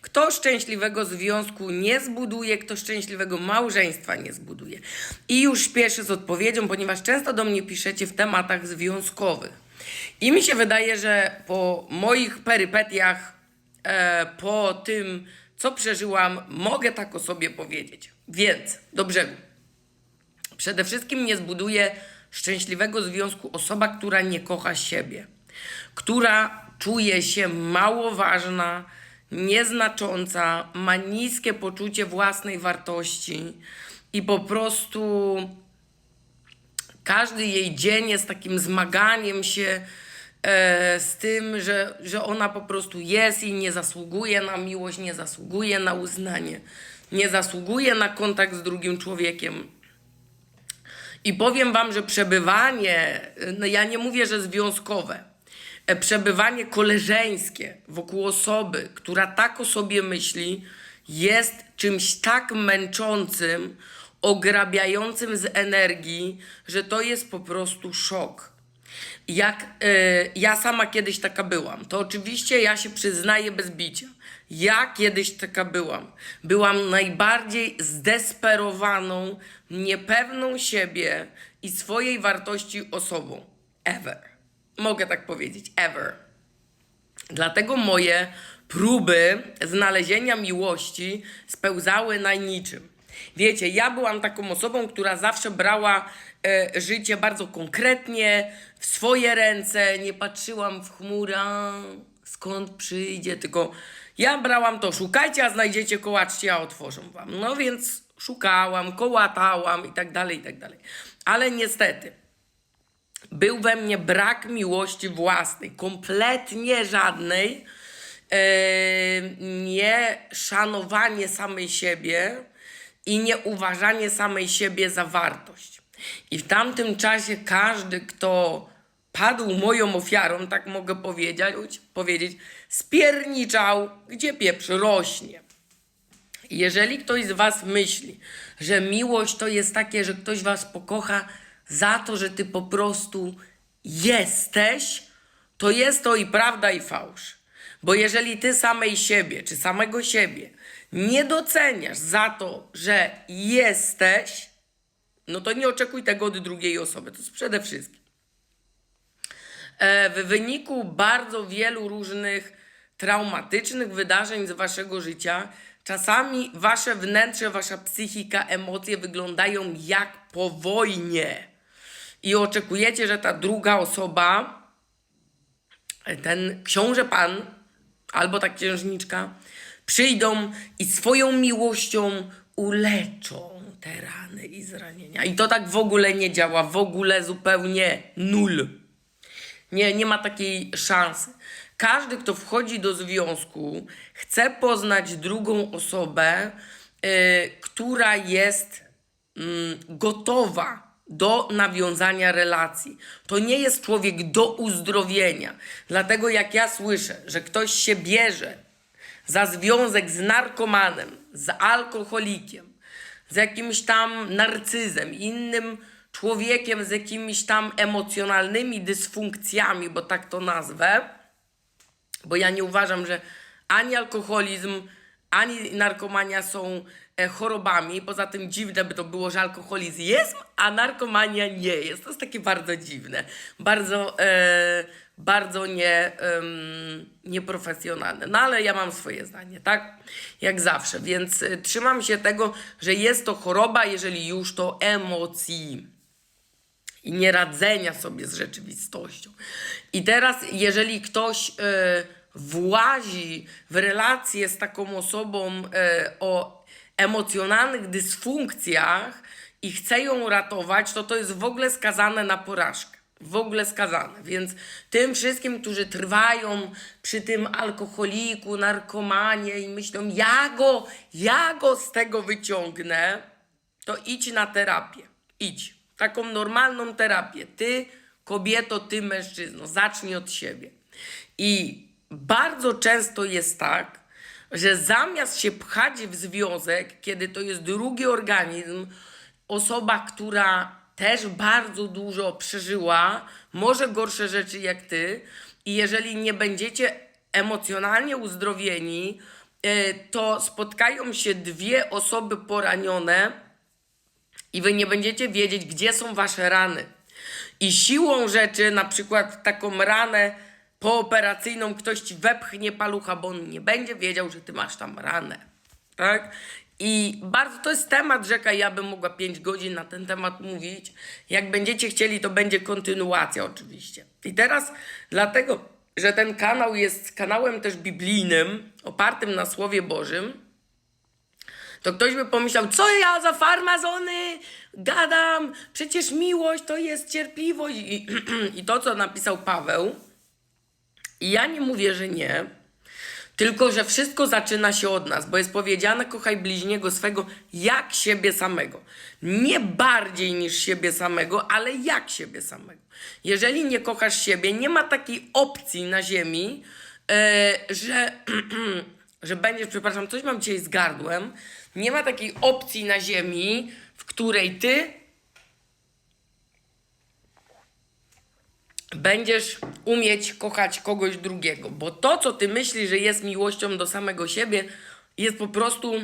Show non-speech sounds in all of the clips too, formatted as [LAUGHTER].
Kto szczęśliwego związku nie zbuduje, kto szczęśliwego małżeństwa nie zbuduje. I już śpieszę z odpowiedzią, ponieważ często do mnie piszecie w tematach związkowych. I mi się wydaje, że po moich perypetiach, e, po tym, co przeżyłam, mogę tak o sobie powiedzieć. Więc do brzegu. Przede wszystkim nie zbuduje szczęśliwego związku osoba, która nie kocha siebie, która czuje się mało ważna, nieznacząca, ma niskie poczucie własnej wartości i po prostu każdy jej dzień jest takim zmaganiem się e, z tym, że, że ona po prostu jest i nie zasługuje na miłość, nie zasługuje na uznanie, nie zasługuje na kontakt z drugim człowiekiem. I powiem Wam, że przebywanie, no ja nie mówię, że związkowe, przebywanie koleżeńskie wokół osoby, która tak o sobie myśli, jest czymś tak męczącym, ograbiającym z energii, że to jest po prostu szok. Jak e, ja sama kiedyś taka byłam, to oczywiście ja się przyznaję bez bicia. Ja kiedyś taka byłam. Byłam najbardziej zdesperowaną, niepewną siebie i swojej wartości osobą. Ever. Mogę tak powiedzieć. Ever. Dlatego moje próby znalezienia miłości spełzały na niczym. Wiecie, ja byłam taką osobą, która zawsze brała e, życie bardzo konkretnie, w swoje ręce, nie patrzyłam w chmura, skąd przyjdzie, tylko ja brałam to, szukajcie, a znajdziecie, kołaczcie, a otworzą wam. No więc szukałam, kołatałam i tak dalej, i tak dalej. Ale niestety, był we mnie brak miłości własnej, kompletnie żadnej, e, nie szanowanie samej siebie i nie uważanie samej siebie za wartość. I w tamtym czasie każdy, kto padł moją ofiarą, tak mogę powiedzieć, powiedzieć spierniczał, gdzie pieprz rośnie. Jeżeli ktoś z Was myśli, że miłość to jest takie, że ktoś Was pokocha za to, że Ty po prostu jesteś, to jest to i prawda, i fałsz. Bo jeżeli Ty samej siebie, czy samego siebie nie doceniasz za to, że jesteś, no to nie oczekuj tego od drugiej osoby. To jest przede wszystkim. E, w wyniku bardzo wielu różnych traumatycznych wydarzeń z waszego życia, czasami wasze wnętrze, wasza psychika, emocje wyglądają jak po wojnie. I oczekujecie, że ta druga osoba, ten książę pan, albo ta księżniczka, przyjdą i swoją miłością uleczą te rany i zranienia. I to tak w ogóle nie działa, w ogóle zupełnie nul. Nie, nie ma takiej szansy. Każdy, kto wchodzi do związku, chce poznać drugą osobę, yy, która jest yy, gotowa do nawiązania relacji. To nie jest człowiek do uzdrowienia. Dlatego jak ja słyszę, że ktoś się bierze za związek z narkomanem, z alkoholikiem, z jakimś tam narcyzem, innym człowiekiem z jakimiś tam emocjonalnymi dysfunkcjami, bo tak to nazwę, bo ja nie uważam, że ani alkoholizm, ani narkomania są chorobami. Poza tym dziwne by to było, że alkoholizm jest, a narkomania nie jest. To jest takie bardzo dziwne. Bardzo, e, bardzo nie, em, nieprofesjonalne. No ale ja mam swoje zdanie, tak? Jak zawsze. Więc e, trzymam się tego, że jest to choroba, jeżeli już to emocji i nie radzenia sobie z rzeczywistością. I teraz, jeżeli ktoś y, włazi w relację z taką osobą y, o emocjonalnych dysfunkcjach i chce ją ratować, to to jest w ogóle skazane na porażkę. W ogóle skazane. Więc tym wszystkim, którzy trwają przy tym alkoholiku, narkomanie i myślą, ja go, ja go z tego wyciągnę, to idź na terapię. Idź. Taką normalną terapię. Ty, kobieto, ty, mężczyzno. Zacznij od siebie. I bardzo często jest tak, że zamiast się pchać w związek, kiedy to jest drugi organizm, osoba, która też bardzo dużo przeżyła, może gorsze rzeczy jak ty, i jeżeli nie będziecie emocjonalnie uzdrowieni, e, to spotkają się dwie osoby poranione i wy nie będziecie wiedzieć, gdzie są wasze rany. I siłą rzeczy, na przykład taką ranę pooperacyjną, ktoś ci wepchnie palucha, bo on nie będzie wiedział, że ty masz tam ranę. Tak? I bardzo to jest temat rzeka. Ja bym mogła 5 godzin na ten temat mówić. Jak będziecie chcieli, to będzie kontynuacja oczywiście. I teraz dlatego, że ten kanał jest kanałem też biblijnym, opartym na Słowie Bożym, to ktoś by pomyślał, co ja za farmazony gadam, przecież miłość to jest cierpliwość. I, [CLEARS THROAT] i to, co napisał Paweł, i ja nie mówię, że nie, tylko że wszystko zaczyna się od nas, bo jest powiedziane, kochaj bliźniego swego jak siebie samego. Nie bardziej niż siebie samego, ale jak siebie samego. Jeżeli nie kochasz siebie, nie ma takiej opcji na ziemi, e, że, [CLEARS THROAT] że będziesz, przepraszam, coś mam dzisiaj z gardłem, nie ma takiej opcji na ziemi, w której ty będziesz umieć kochać kogoś drugiego, bo to, co ty myślisz, że jest miłością do samego siebie, jest po prostu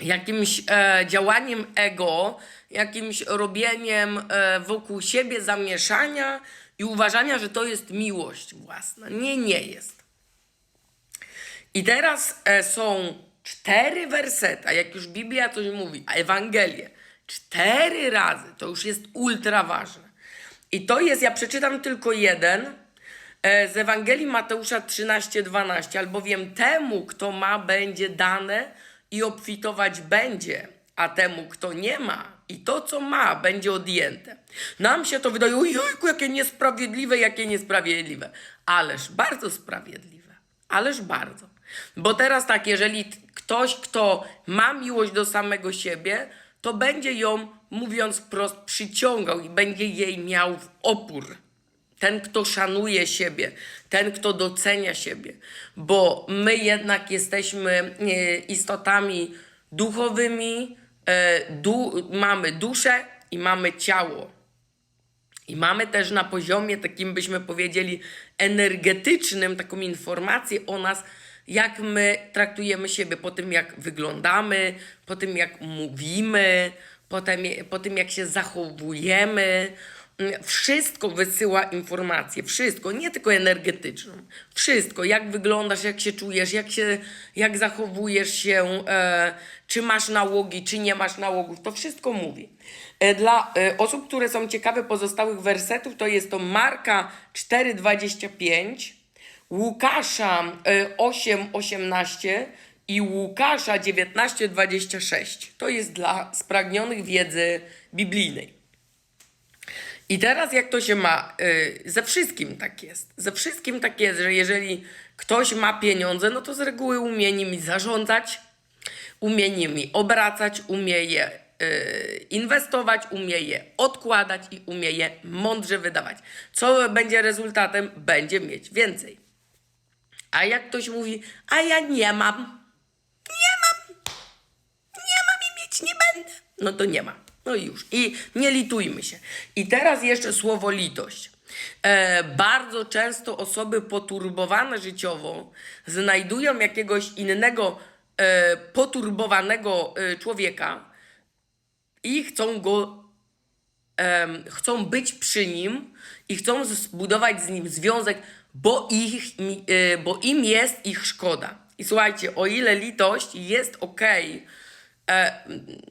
jakimś e, działaniem ego, jakimś robieniem e, wokół siebie zamieszania i uważania, że to jest miłość własna. Nie, nie jest. I teraz e, są cztery wersety, a jak już Biblia coś mówi, a Ewangelie, cztery razy, to już jest ultra ważne. I to jest, ja przeczytam tylko jeden e, z Ewangelii Mateusza 13:12, albowiem temu, kto ma, będzie dane i obfitować będzie, a temu, kto nie ma i to, co ma, będzie odjęte. Nam się to wydaje, ojejku, jakie niesprawiedliwe, jakie niesprawiedliwe. Ależ bardzo sprawiedliwe. Ależ bardzo. Bo teraz tak, jeżeli ktoś, kto ma miłość do samego siebie, to będzie ją, mówiąc wprost, przyciągał i będzie jej miał w opór. Ten, kto szanuje siebie, ten, kto docenia siebie, bo my jednak jesteśmy e, istotami duchowymi, e, du, mamy duszę i mamy ciało. I mamy też na poziomie takim, byśmy powiedzieli, energetycznym, taką informację o nas, jak my traktujemy siebie, po tym jak wyglądamy, po tym jak mówimy, po tym, po tym jak się zachowujemy. Mm, Wszystko wysyła informację, wszystko, nie tylko energetyczną. Wszystko, jak wyglądasz, jak się czujesz, jak, się, jak zachowujesz się, e, czy masz nałogi, czy nie masz nałogów, to wszystko mówi. E, Dla e, osób, które są ciekawe pozostałych wersetów, to jest to Marka 4,25, Łukasza e, 8,18 i Łukasza 19,26. To jest dla spragnionych wiedzy biblijnej. I teraz jak to się ma? Y, ze wszystkim tak jest. Ze wszystkim tak jest, że jeżeli ktoś ma pieniądze, no to z reguły umie nimi zarządzać, umie nimi obracać, umie je y, inwestować, umie je odkładać i umie je mądrze wydawać. Co będzie rezultatem? Będzie mieć więcej. A jak ktoś mówi, a ja nie mam, nie mam, nie mam i mieć nie będę. No to nie ma. No i już. I nie litujmy się. I teraz jeszcze słowo litość. E, bardzo często osoby poturbowane życiowo znajdują jakiegoś innego e, poturbowanego e, człowieka i chcą go em, chcą być przy nim i chcą zbudować z nim związek, bo, ich, e, bo im jest ich szkoda. I słuchajcie, o ile litość jest okej, e,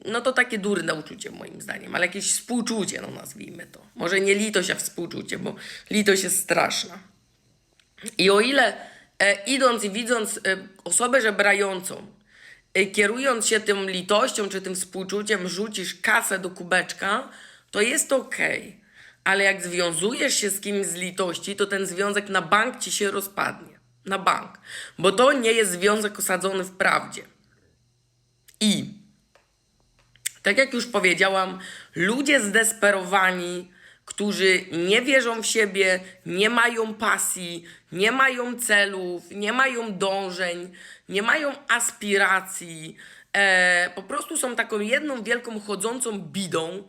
no to takie durne uczucie moim zdaniem, ale jakieś współczucie, no nazwijmy to. Może nie litość, a współczucie, bo litość jest straszna. I o ile e, idąc i widząc e, osobę żebrającą, e, kierując się tym litością czy tym współczuciem, rzucisz kasę do kubeczka, to jest okej. Ale jak związujesz się z kimś z litości, to ten związek na bank ci się rozpadnie. Na bank. Bo to nie jest związek osadzony w prawdzie. I tak jak już powiedziałam, ludzie zdesperowani, którzy nie wierzą w siebie, nie mają pasji, nie mają celów, nie mają dążeń, nie mają aspiracji, e, po prostu są taką jedną wielką chodzącą bidą,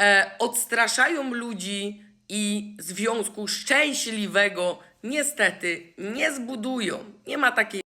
e, odstraszają ludzi i związku szczęśliwego niestety nie zbudują. Nie ma takiej